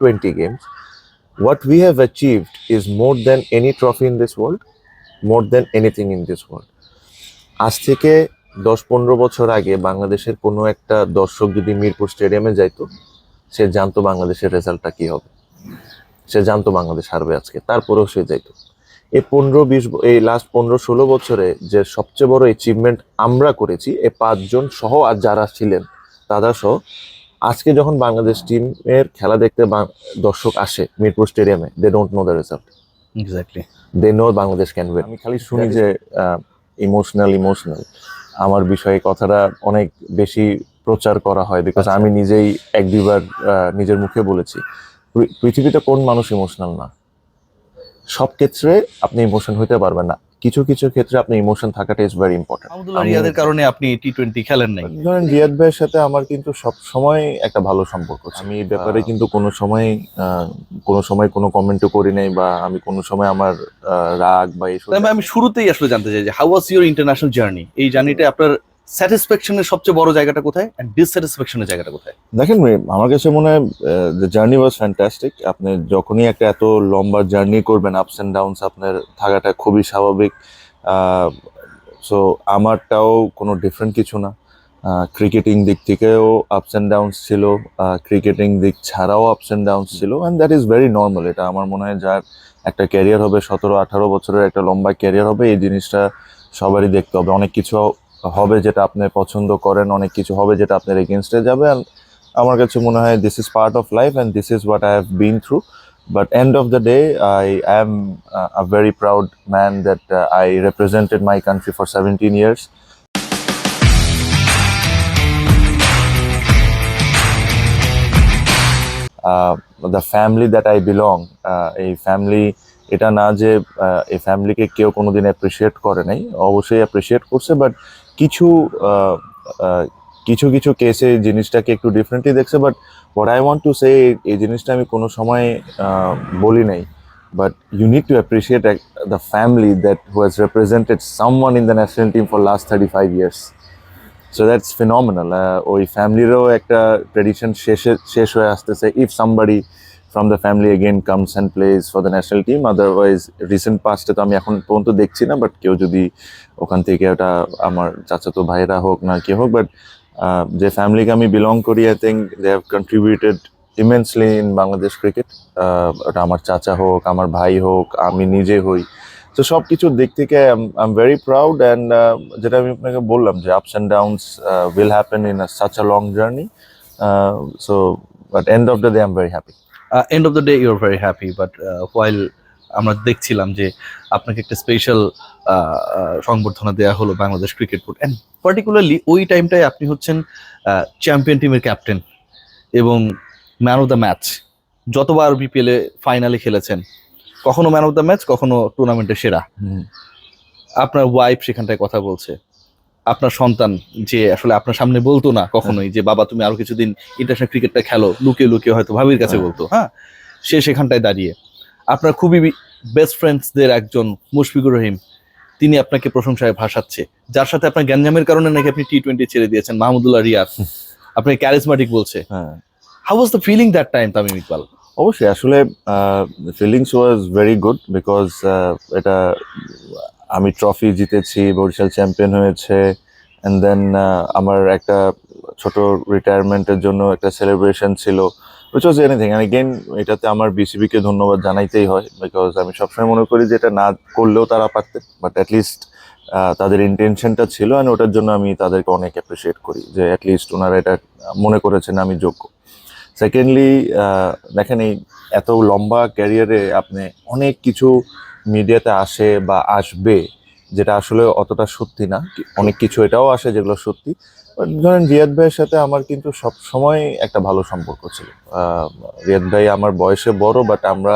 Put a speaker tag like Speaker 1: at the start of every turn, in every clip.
Speaker 1: 20 games. What we have achieved is more than any trophy in this world, more than anything in this world. আজ থেকে দশ পনেরো বছর আগে বাংলাদেশের কোনো একটা দর্শক যদি মিরপুর স্টেডিয়ামে যাইতো সে জানতো বাংলাদেশের রেজাল্টটা কি হবে সে জানতো বাংলাদেশ হারবে আজকে তারপরেও সে যাইতো এই পনেরো বিশ এই লাস্ট পনেরো ষোলো বছরে যে সবচেয়ে বড় অ্যাচিভমেন্ট আমরা করেছি এই পাঁচজন সহ আর যারা ছিলেন তারা সহ আজকে যখন বাংলাদেশ টিমের খেলা দেখতে বা- দর্শক আসে মিরপুর স্টেডিয়ামে they don't know the result
Speaker 2: exactly
Speaker 1: they know Bangladesh can win আমি খালি শুনি যে ইমোশনাল ইমোশনাল আমার বিষয়ে কথাটা অনেক বেশি প্রচার করা হয় বিকজ আমি নিজেই এক দুইবার নিজের মুখে বলেছি। পৃথিবীতে কোন মানুষ ইমোশনাল না? সব ক্ষেত্রে আপনি ইমোশন হইতে পারবেন না। কিছু কিছু ক্ষেত্রে আপনি ইমোশন থাকাটা ইজ ভেরি ইম্পর্টেন্ট
Speaker 2: আহমদুল্লাহ রিয়াদের কারণে আপনি টি টোয়েন্টি খেলেন নাই।
Speaker 1: ধরেন রিয়াদ ভাইয়ের সাথে আমার কিন্তু সব সময় একটা ভালো সম্পর্ক আছে আমি এই ব্যাপারে কিন্তু কোনো সময় আহ, কোনো সময় কোনো কমেন্টও করি নাই বা আমি কোনো সময় আমার রাগ বা এইসব
Speaker 2: আমি শুরুতেই আসলে জানতে চাই যে how was your international journey এই জার্নিটা আপনার স্যাটিসফ্যাকশনের সবচেয়ে বড় জায়গাটা কোথায়? এন্ড ডিসস্যাটিসফ্যাকশনের জায়গাটা কোথায়?
Speaker 1: দেখেন আমার কাছে মনে হয় দ্য জার্নি ওয়াজ ফ্যান্টাস্টিক আপনি যখনই একটা এত লম্বা জার্নি করবেন আপস অ্যান্ড ডাউনস আপনার থাকাটা খুবই স্বাভাবিক। সো আমারটাও কোনো ডিফারেন্ট কিছু না। ক্রিকেটিং দিক থেকেও আপস অ্যান্ড ডাউনস ছিল। ক্রিকেটিং দিক ছাড়াও আপস অ্যান্ড ডাউনস ছিল। And that is very normal এটা আমার মনে হয় যার একটা ক্যারিয়ার হবে, সতেরো আঠারো বছরের একটা লম্বা ক্যারিয়ার হবে, এই জিনিসটা সবারই দেখতে হবে। অনেক কিছু হবে যেটা আপনি পছন্দ করেন, অনেক কিছু হবে যেটা আপনার এগেনস্টে যাবে। আমার কাছে মনে হয় this is part of life and this is what I have been through but end of the day I am a very proud man that I represented my country for seventeen years the family that I belong এই family এটা না যে এই ফ্যামিলিকে কেউ কোনোদিন appreciate করে নাই। অবশ্যই অ্যাপ্রিসিয়েট করছে বাট কিছু কিছু কিছু কেসে জিনিসটাকে একটু ডিফারেন্টলি দেখছে but what I want to say এই জিনিসটা আমি কোনো সময় বলি নাই but you need to appreciate the family that who has represented someone in the national team for last thirty five years so that's phenomenal ওই ফ্যামিলিরও একটা ট্রেডিশন শেষে, শেষ হয়ে আসতেছে if somebody from the family again comes and place for the national team otherwise recent পাস্টে তো আমি এখন পর্যন্ত দেখছি না বাট কেউ যদি ওখান থেকে ওটা আমার চাচাতো ভাইরা হোক না কে হোক বাট যে ফ্যামিলিকে আমি বিলং করি I think they have contributed immensely in Bangladesh cricket ওটা আমার চাচা হোক, আমার ভাই হোক, আমি নিজে হই। তো সব কিছুর দিক থেকে I am very proud and যেটা আমি আপনাকে বললাম যে ups and downs will happen in such a long journey so but end of the day I am very happy
Speaker 2: end of the day you're very happy but while আমরা দেখছিলাম যে আপনাকে একটা স্পেশাল সংবর্ধনা দেওয়া হলো Bangladesh cricket board and particularly ওই টাইমটায় আপনি হচ্ছেন চ্যাম্পিয়ন টিমের ক্যাপ্টেন এবং ম্যান অফ দ্য ম্যাচ যতবার বিপিএল এ ফাইনালে খেলেছেন কখনো ম্যান অফ দ্য ম্যাচ কখনো টুর্নামেন্টের সেরা। আপনার ওয়াইফ সেখানটায় কথা বলছে। আপনার সন্তান যে আসলে আপনার সামনে বলতো না কখনোই যে বাবা তুমি আরও কিছুদিন ইন্টারন্যাশনাল ক্রিকেটটা খেলো। লুকিয়ে লুকিয়ে হয়তো ভাবির কাছে
Speaker 1: হ্যাঁ।
Speaker 2: বলতো। হ্যাঁ। সে সেখানটায় দাঁড়িয়ে। আপনার খুবই বেস্ট ফ্রেন্ডসদের একজন মুশফিকুর রহিম তিনি আপনাকে প্রশংসায় ভাসাচ্ছে। যার সাথে আপনার গ্যাঞ্জামের কারণে নাকি আপনি টি টোয়েন্টি ছেড়ে দিয়েছেন মাহমুদুল্লাহ রিয়াদ আপনাকে ক্যারিসমাটিক বলছে।
Speaker 1: হ্যাঁ।
Speaker 2: How was the feeling that time Tamim Iqbal?
Speaker 1: অবশ্যই আসলে feelings was very good because এটা আমি ট্রফি জিতেছি, বরিশাল চ্যাম্পিয়ন হয়েছে অ্যান্ড দেন আমার একটা ছোট রিটায়ারমেন্টের জন্য একটা সেলিব্রেশন ছিল which was anything and again এটাতে আমার বিসিবিকে ধন্যবাদ জানাইতেই হয় বিকজ আমি সবসময় মনে করি যে এটা না করলেও তারা পারতেন বাট অ্যাটলিস্ট তাদের ইন্টেনশনটা ছিল অ্যান্ড ওটার জন্য আমি তাদেরকে অনেক অ্যাপ্রিসিয়েট করি, যে অ্যাটলিস্ট ওনারা এটা মনে করেছেন আমি যোগ্য। সেকেন্ডলি দেখেন এই এত লম্বা ক্যারিয়ারে আপনি অনেক কিছু মিডিয়াতে আসে বা আসবে, যেটা আসলে অতটা সত্যি না। অনেক কিছু এটাও আসে যেগুলো সত্যি। ধরেন রিয়াদ ভাইয়ের সাথে আমার কিন্তু সব সময় একটা ভালো সম্পর্ক ছিল। রিয়াদ ভাই আমার বয়সে বড় বাট আমরা,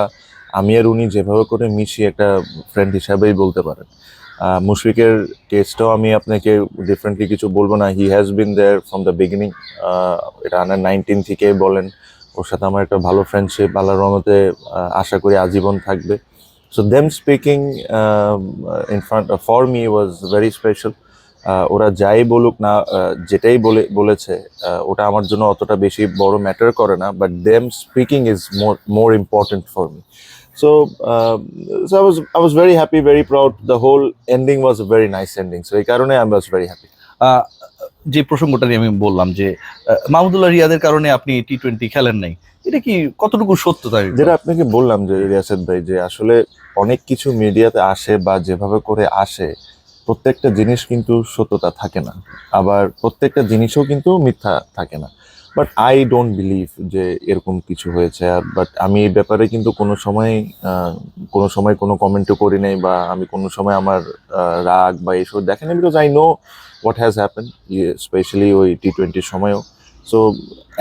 Speaker 1: আমি আর উনি যেভাবে করে মিশি, একটা ফ্রেন্ড হিসাবেই বলতে পারেন। মুশফিকের কেসটাও আমি আপনাকে ডিফারেন্টলি কিছু বলব না। He has been there from the beginning এটা আনার নাইনটিন থেকে বলেন। ওর সাথে আমার একটা ভালো ফ্রেন্ডশিপ আল্লাহর রহমতে আশা করি আজীবন থাকবে। So them speaking in front for me was very special ah, ওরা যাই বলুক না যেটাই বলে বলেছে ওটা আমার জন্য অতটা বেশি বড় ম্যাটার করে না but them speaking is more more important for me so so I was I was very happy very proud the whole ending was very nice ending so এই কারণে আই ওয়াজ ভেরি হ্যাপি
Speaker 2: যে প্রসঙ্গটা নিয়ে আমি বললাম যে মাহমুদুল্লাহ রিয়াদের কারণে আপনি টি টোয়েন্টি খেলেন নাই, এটা কি কতটুকু সত্য তাই
Speaker 1: যেটা আপনাকে বললাম যে, রিয়াসেদ ভাই, যে আসলে অনেক কিছু মিডিয়াতে আসে বা যেভাবে করে আসে, প্রত্যেকটা জিনিস কিন্তু সত্যতা থাকে না। আবার প্রত্যেকটা জিনিসও কিন্তু মিথ্যা থাকে না। বাট আই ডোন্ট বিলিভ যে এরকম কিছু হয়েছে আর বাট আমি এই ব্যাপারে কিন্তু কোনো সময় কোনো সময় কোনো কমেন্টও করি নাই বা আমি কোনো সময় আমার রাগ বা এসব দেখেনি because I know what has happen specially ওই টি টোয়েন্টির সময়ও। সো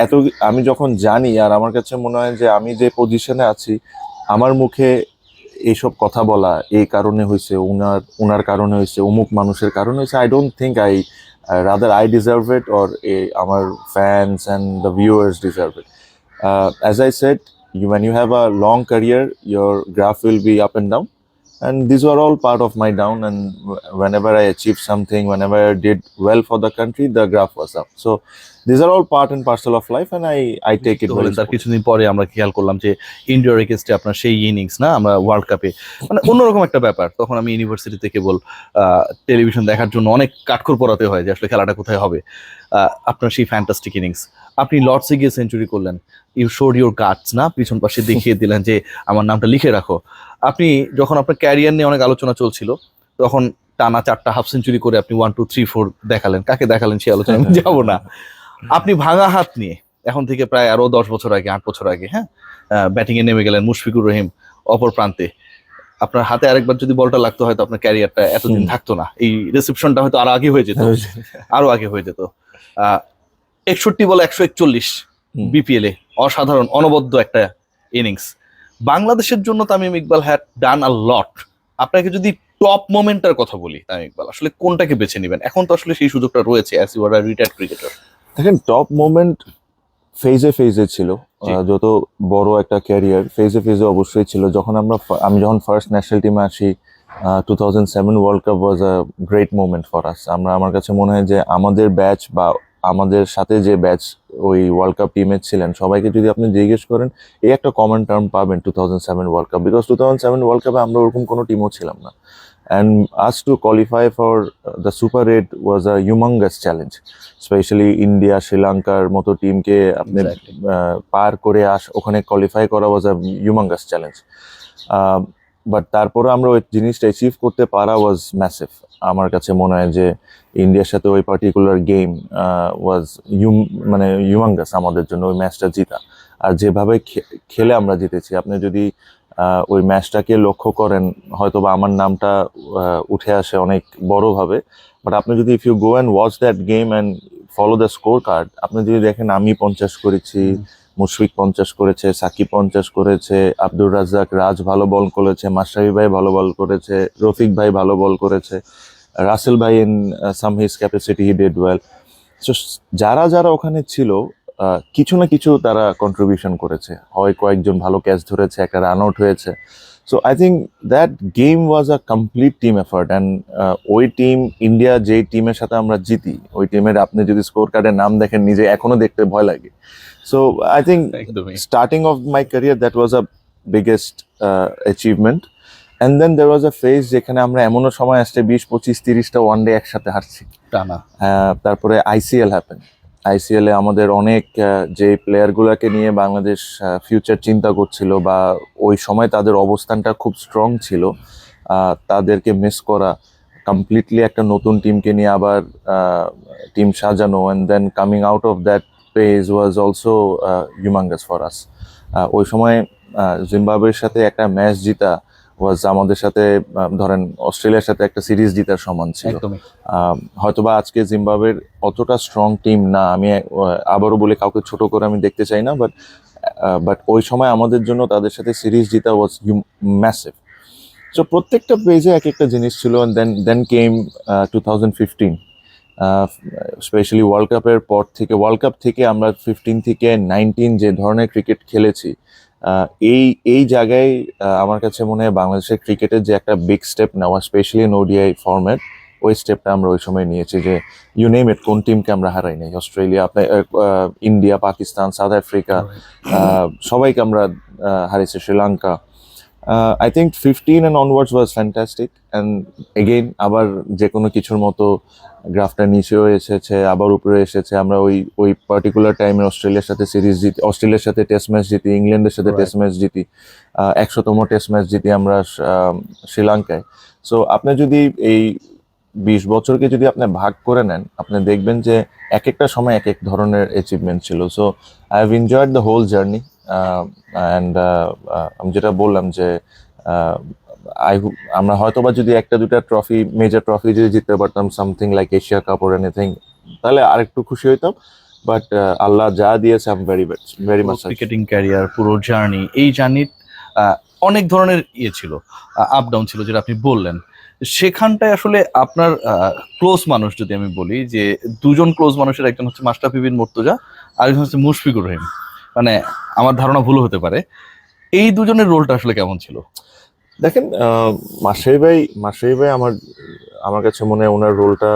Speaker 1: এত, আমি যখন জানি আর আমার কাছে মনে হয় যে আমি যে পজিশনে আছি, আমার মুখে এইসব কথা বলা এই কারণে হয়েছে, উনার উনার কারণে হয়েছে, অমুক মানুষের কারণে হয়েছে I don't think I Uh, rather, I deserve it, or eh, our fans and the viewers deserve it. Uh, as I said, you, when you have a long career, your graph will be up and down. And these were all part of my down and wh- whenever i achieved something whenever i did well for the country the graph was up. So these are all part and parcel of life and i i take it
Speaker 2: হলেন তার. কিছুদিন পরে আমরা খেয়াল করলাম যে ইন্ডিয়ার এগেস্টে আপনার সেই ইনিংস না? আমরা ওয়ার্ল্ড কাপে মানে অন্যরকম একটা ব্যাপার। তখন আমি ইউনিভার্সিটিতে কেবল টেলিভিশন দেখার জন্য অনেক কাঠখোর পড়াতে হয় যে আসলে খেলাটা কোথায় হবে। আপনার সেই ফ্যান্টাস্টিক ইনিংস আপনি লর্ডসে গিয়ে সেঞ্চুরি করলেন। ইউ শোড ইউর গার্ডস না? পিছন পাশে দেখিয়ে দিলেন যে আমার নামটা লিখে রাখো। আপনি যখন আপনার ক্যারিয়ার নিয়ে অনেক আলোচনা চলছিল তখন টানা চারটা হাফ সেঞ্চুরি করে আপনি ওয়ান টু থ্রি ফোর দেখালেন। কাকে দেখালেন সেই আলোচনা আমি যাব না। আপনি ভাঙা হাত নিয়ে এখন থেকে প্রায় আরও দশ বছর আগে আট বছর আগে হ্যাঁ ব্যাটিং এ নেমে গেলেন মুশফিকুর রহিম অপর প্রান্তে। আপনার হাতে আরেকবার যদি বলটা লাগতো হয়তো আপনার ক্যারিয়ারটা এতদিন থাকতো না। এই রিসেপশনটা হয়তো আরও আগে হয়ে যেত। আরও আগে হয়ে যেত। একষট্টি বলে একশো একচল্লিশ। বিপিএল এ অসাধারণ অনবদ্য একটা ইনিংস বাংলাদেশের জন্য Tamim Iqbal had done a lot আপনাকে যদি টপ মোমেন্টের কথা বলি তামিম ইকবাল আসলে কোনটাকে বেছে নেবেন? এখন তো আসলে সেই সুযোগটা রয়েছে as you are retired cricketer
Speaker 1: দেখেন টপ মোমেন্ট ফেজে ফেজে ছিল যত বড় একটা ক্যারিয়ার ফেজে ফেজে অবশ্যই ছিল। যখন আমরা আমি যখন ফার্স্ট ন্যাশনাল টিমে আসি two thousand seven world cup was a great moment for us আমরা আমার কাছে মনে হয় যে আমাদের ব্যাচ বা আমাদের সাথে যে ব্যাচ ওই ওয়ার্ল্ড কাপ টিমে ছিলেন সবাইকে যদি আপনি জিজ্ঞেস করেন এই একটা কমন টার্ম পাবেন two thousand seven world cup because two thousand seven world কাপে আমরা ওরকম কোনো টিমও ছিলাম না। And us to qualify for the super eight was a humongous challenge specially India শ্রীলঙ্কার মতো টিমকে আপনি পার করে আস ওখানে কোয়ালিফাই করা was a humongous challenge but তারপরে আমরা ওই জিনিসটা অ্যাচিভ করতে পারা ওয়াজ ম্যাসিভ আমার কাছে মনে হয় যে ইন্ডিয়ার সাথে ওই পার্টিকুলার গেম ওয়াজ ইউম মানে হিউমাঙ্গাস আমাদের জন্য ওই ম্যাচটা জিতা। আর যেভাবে খেলে আমরা জিতেছি। আপনি যদি ওই ম্যাচটাকে লক্ষ্য করেন হয়তো বা আমার নামটা উঠে আসে অনেক বড়ভাবে। বাট আপনি যদি if you go and watch that game and follow the scorecard আপনি যদি দেখেন আমি পঞ্চাশ করেছি মুশফিক পঞ্চাশ করেছে, সাকিব পঞ্চাশ করেছে, আব্দুর রাজ্জাক রাজ ভালো বল করেছে, মাশরাফি ভাই ভালো বল করেছে, রফিক ভাই ভালো বল করেছে, রাসেল ভাই in some his capacity he did well so যারা যারা ওখানে ছিল কিছু না কিছু তারা কন্ট্রিবিউশন করেছে। হয় কয়েকজন ভালো ক্যাচ ধরেছে, একটা রান আউট হয়েছে। So I think that game was a complete team effort and ওই টিম ইন্ডিয়া যেই টিমের সাথে আমরা জিতি ওই টিমের আপনি যদি স্কোর কার্ডের নাম দেখেন নিজে এখনও দেখতে ভয় লাগে। So I think of my career that was a biggest uh, achievement. And then there was a phase যেখানে আমরা এমনও সময় আসছে বিশ পঁচিশ তিরিশটা ওয়ান ডে একসাথে হারছি।
Speaker 2: টানা।
Speaker 1: আহ, তারপরে আইসিএল হ্যাপেন আইসিএল আমাদের অনেক যে প্লেয়ারগুলোকে নিয়ে বাংলাদেশ ফিউচার চিন্তা করছিল বা ওই সময় তাদের অবস্থানটা খুব স্ট্রং ছিল তাদেরকে মিস করা কমপ্লিটলি একটা নতুন টিমকে নিয়ে আবার টিম সাজানো and then coming out of that page was also humongous for us ওই সময় জিম্বাবুয়ের সাথে একটা ম্যাচ জিতা ওয়াজ আমাদের সাথে ধরেন অস্ট্রেলিয়ার সাথে একটা সিরিজ জিতার সমান ছিল। হয়তোবা আজকে জিম্বাবের অতটা স্ট্রং টিম না আমি আবারও বলে কাউকে ছোট করে আমি দেখতে চাই না বাট বাট ওই সময় আমাদের জন্য তাদের সাথে সিরিজ জিতা ওয়াজ ম্যাসিভ সো প্রত্যেকটা পেজে এক একটা জিনিস ছিল then then came two thousand fifteen specially world কাপের পর থেকে ওয়ার্ল্ড কাপ থেকে আমরা ফিফটিন থেকে নাইনটিন যে ধরনের ক্রিকেট খেলেছি এই এই জায়গায় আমার কাছে মনে হয় বাংলাদেশের ক্রিকেটের যে একটা বিগ স্টেপ নেওয়া স্পেশালি ইন ওডিআই ফরম্যাট ওই স্টেপটা আমরা ওই সময় নিয়েছি যে ইউ নেম ইট কোন টিমকে আমরা হারাই নাই। অস্ট্রেলিয়া আপনার ইন্ডিয়া পাকিস্তান সাউথ আফ্রিকা সবাইকে আমরা হারিয়েছি। Sri Lanka I think fifteen and onwards was fantastic and again আবার যে কোনো কিছুর মতো গ্রাফটা নিচেও এসেছে আবার উপরে এসেছে। আমরা ওই ওই পার্টিকুলার টাইমে অস্ট্রেলিয়ার সাথে সিরিজ জিতি অস্ট্রেলিয়ার সাথে টেস্ট ম্যাচ জিতি ইংল্যান্ডের সাথে টেস্ট ম্যাচ জিতি একশোতম টেস্ট ম্যাচ জিতি আমরা শ্রীলঙ্কায়। সো আপনি যদি এই বিশ বছরকে যদি আপনি ভাগ করে নেন আপনি দেখবেন যে এক একটা সময় এক এক ধরনের অ্যাচিভমেন্ট ছিল। So I have enjoyed the whole journey and আমি যেটা বললাম যে আই আমরা হয়তো বা যদি একটা দুটা ট্রফি মেজর ট্রফি যদি জিততে পারতাম something like Asia cup or anything তাহলে আরেকটু খুশি হইতাম। বাট আল্লাহ যা দিয়েছে I am very very much
Speaker 2: cricketing career পুরো জার্নি এই জার্নির অনেক ধরনের ইয়ে ছিল আপ ডাউন ছিল যেটা আপনি বললেন। সেখানটায় আসলে আপনার ক্লোজ মানুষ যদি আমি বলি যে দুজন ক্লোজ মানুষের একজন হচ্ছে মাস্টাফি বিন মুর্তজা আরেকজন হচ্ছে মুশফিকুর রহিম। মানে আমার ধারণা ভুল হতে পারে। এই দুজনের রোলটা আসলে কেমন ছিল?
Speaker 1: দেখেন মাসের ভাই মাসের ভাই আমার আমার কাছে মনে হয় ওনার রোলটা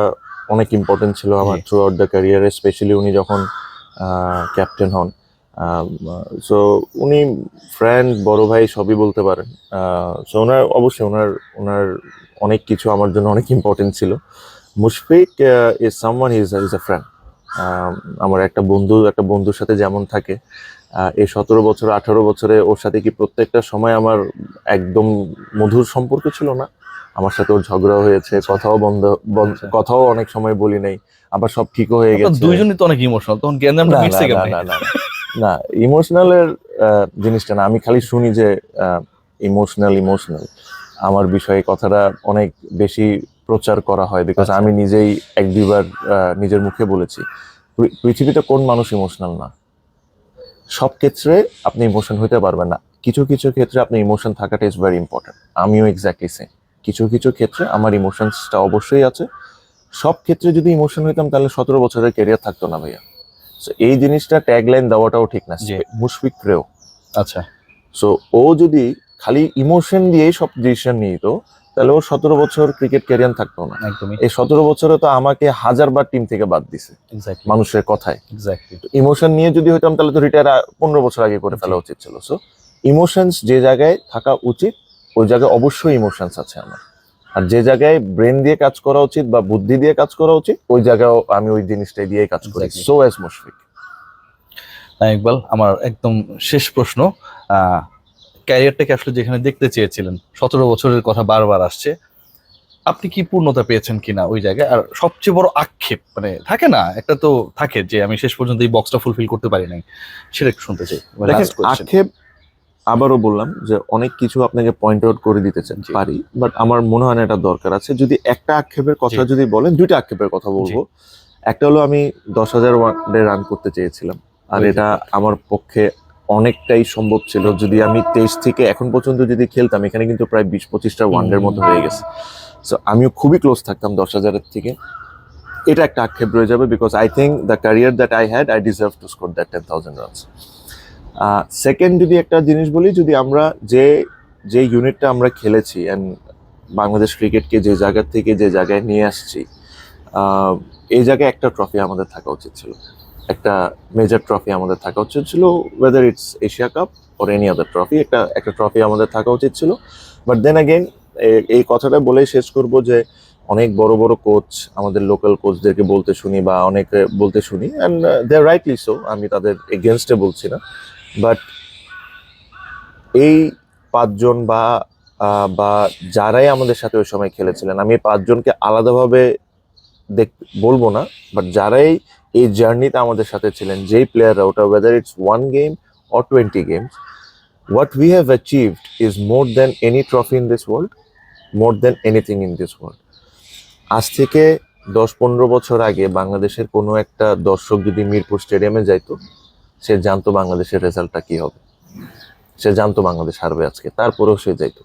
Speaker 1: অনেক ইম্পর্টেন্ট ছিল আমার। থ্রু আউট দ্য ক্যারিয়ারে স্পেশালি উনি যখন ক্যাপ্টেন হন। সো উনি ফ্রেন্ড বড় ভাই সবই বলতে পারেন। সো ওনার অবশ্যই ওনার ওনার অনেক কিছু আমার জন্য অনেক ইম্পর্টেন্ট ছিল। Mushfiq is someone is is a friend আমার একটা বন্ধু একটা বন্ধুর সাথে যেমন থাকে। এই সতেরো বছর আঠারো বছরে ওর সাথে কি প্রত্যেকটা সময় আমার একদম মধুর সম্পর্ক ছিল না? আমার সাথে ওর ঝগড়া হয়েছে কথাও বন্ধ
Speaker 2: আচ্ছা।
Speaker 1: কথাও অনেক সময় বলি নাই। আবার সব ঠিকও হয়ে গেছে।
Speaker 2: দুইজনই তো অনেক ইমোশনাল তখন কেন
Speaker 1: না,
Speaker 2: মিটছে
Speaker 1: না, না, না, না, না ইমোশনালের জিনিসটা না আমি খালি শুনি যে ইমোশনাল ইমোশনাল আমার বিষয়ে কথাটা অনেক বেশি প্রচার করা হয় বিকজ
Speaker 2: আচ্ছা।
Speaker 1: আমি নিজেই এক দুইবার নিজের মুখে বলেছি পৃথিবীতে কোন মানুষ ইমোশনাল না? সব ক্ষেত্রে আপনি ইমোশন হইতে পারবেন না। কিছু কিছু ক্ষেত্রে আপনি ইমোশন থাকাটা ইজ ভেরি ইম্পর্টেন্ট আমিও এক্স্যাক্টলি সেম কিছু কিছু ক্ষেত্রে আমার ইমোশনসটা অবশ্যই আছে। সব ক্ষেত্রে যদি ইমোশন হইতাম তাহলে সতেরো বছরের ক্যারিয়ার থাকতো না ভাইয়া। সো এই জিনিসটা ট্যাগলাইন দেওয়াটাও ঠিক না। মুশফিক রেও
Speaker 2: আচ্ছা।
Speaker 1: সো ও যদি খালি ইমোশন দিয়েই সব ডিসিশন নিত তাহলে ওর সতেরো বছর ক্রিকেট ক্যারিয়ার থাকতো না।
Speaker 2: একদমই।
Speaker 1: এই সতেরো বছরে তো আমাকে হাজারবার টিম থেকে বাদ দিছে মানুষের কথায়। ইমোশন নিয়ে যদি হইতাম তাহলে তো রিটায়ার পনেরো বছর আগে করে ফেলা উচিত ছিল। সো ইমোশনস যে জায়গায় থাকা উচিত ওই জায়গায় অবশ্যই ইমোশনস আছে আমার। আর যে জায়গায় ব্রেন দিয়ে কাজ করা উচিত বা বুদ্ধি দিয়ে কাজ করা উচিত ওই জায়গায় আমি ওই জিনিসটাই দিয়েই কাজ করি. সো এস মুশফিক
Speaker 2: ইকবাল আমার একদম শেষ প্রশ্ন ক্যারিয়ারটাকে আসলে যেখানে দেখতে চেয়েছিলেন সতেরো বছরের কথা বারবার আসছে। আপনি কি পূর্ণতা পেয়েছেন কিনা ওই জায়গায়? আর সবচেয়ে বড় আক্ষেপ মানে থাকে না একটা তো থাকে যে আমি শেষ পর্যন্ত এই বক্সটা ফুলফিল করতে পারি নাই। সেটা একটু শুনতে চাই
Speaker 1: দেখেন আক্ষেপ আবারও বললাম যে অনেক কিছু আপনাকে পয়েন্ট আউট করে দিতে চান পারি বাট আমার মনে হয় না এটা দরকার আছে। যদি একটা আক্ষেপের কথা যদি বলেন দুইটা আক্ষেপের কথা বলব। একটা হলো আমি দশ হাজার ওয়ানডে রান করতে চেয়েছিলাম আর এটা আমার পক্ষে অনেকটাই সম্ভব ছিল যদি আমি তেইশ থেকে এখন পর্যন্ত যদি খেলতাম এখানে কিন্তু প্রায় বিশ পঁচিশটা ওয়ানডের মতো হয়ে গেছে। সো আমিও খুবই ক্লোজ থাকতাম দশ হাজারের থেকে। এটা একটা আক্ষেপ রয়ে যাবে because I think the career that I had I deserve to score that ten thousand runs second যদি একটা জিনিস বলি যদি আমরা যে যে ইউনিটটা আমরা খেলেছি অ্যান্ড বাংলাদেশ ক্রিকেটকে যে জায়গা থেকে যে জায়গায় নিয়ে আসছি এই জায়গায় একটা ট্রফি আমাদের থাকা উচিত ছিল। একটা মেজর ট্রফি আমাদের থাকা উচিত ছিল whether it's Asia cup or any other trophy একটা একটা ট্রফি আমাদের থাকা উচিত ছিল। বাট দেন অ্যাগেন এই কথাটা বলেই শেষ করব যে অনেক বড় বড় কোচ আমাদের লোকাল কোচদেরকে বলতে শুনি বা অনেকে বলতে শুনি and they are rightly so আমি তাদের এগেনস্টে বলছি না। বাট এই পাঁচজন বা বা যারাই আমাদের সাথে ওই সময় খেলেছিলেন, আমি পাঁচজনকে আলাদাভাবে দেখ, বলব না বাট যারাই এই জার্নিতে আমাদের সাথে ছিলেন যেই প্লেয়াররা ওটা whether it's one game or twenty games what we have achieved is more than any trophy in this world more than anything in this world আজ থেকে দশ পনেরো বছর আগে বাংলাদেশের কোনো একটা দর্শক যদি মিরপুর স্টেডিয়ামে যাইতো, সে জানতো বাংলাদেশের রেজাল্টটা কি হবে। সে জানতো বাংলাদেশ হারবে আজকে, তারপরেও সে যাইতো।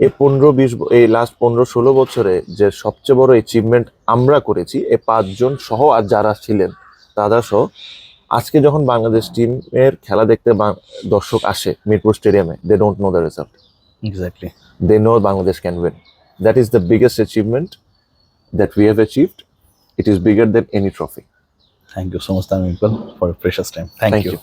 Speaker 1: এই পনেরো বিশ এই লাস্ট পনেরো ষোলো বছরে যে সবচেয়ে বড় অ্যাচিভমেন্ট আমরা করেছি এ পাঁচজন সহ আর যারা ছিলেন দাদা সহ আজকে যখন বাংলাদেশ টিমের খেলা দেখতে দর্শক আসে মিরপুর স্টেডিয়ামে they don't know the result
Speaker 2: exactly
Speaker 1: they know Bangladesh can win that is the biggest achievement that we have achieved it
Speaker 2: is bigger than any trophy thank you so much for precious
Speaker 1: time
Speaker 2: thank
Speaker 1: you